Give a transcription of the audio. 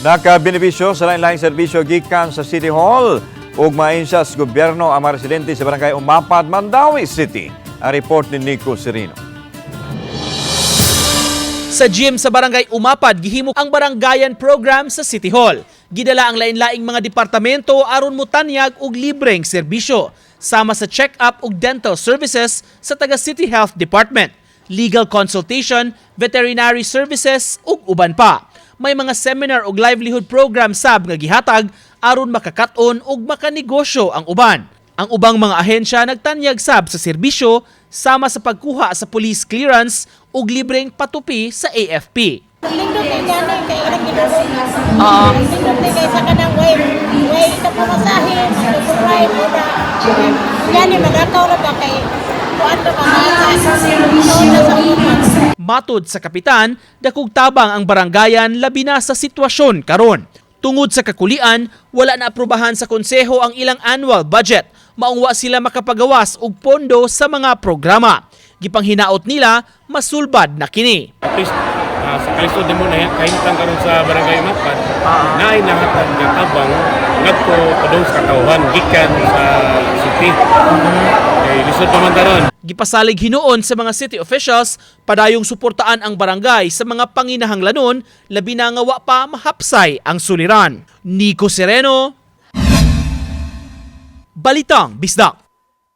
Nakabenepisyo sa lain-laing serbisyo gikan sa City Hall ug mainsya sa gobyerno ang mga residente sa barangay Umapad, Mandawi City. Ang report ni Nico Serino. Sa gym sa Barangay Umapad, gihimo ang barangayan program sa City Hall. Gidala ang lain-laing mga departamento aron mutanyag og libreng serbisyo sama sa check-up ug dental services sa taga City Health Department, legal consultation, veterinary services ug uban pa. May mga seminar ug livelihood program sab nga gihatag aron makakaton ug makanegosyo ang uban. Ang ubang mga ahensya nagtanyag sab sa serbisyo sama sa pagkuha sa police clearance ug libreng patupi sa AFP. Lindot kay. Oo. Kay sa kanang ito mo na. Ba kay sa Matod sa kapitan, dakog tabang ang barangayan labi na sa sitwasyon karon. Tungod sa kakulian, wala na aprobahan sa konseho ang ilang annual budget. Maungwa sila makapagawas og pondo sa mga programa. Gipanghinaot nila, masulbad na kini. at least ah, sa kalisod mo na kahintang karon sa barangay Mapad, naay nahatag nga tabang ngadto padung sa katawhan gikan sa city. Kay lisod pa. Gipasalig hinuon sa mga city officials padayong suportaan ang barangay sa mga panginahanglanon labi na nga pa mahapsay ang suliran. Nico Sereno, Balitang Bisdak.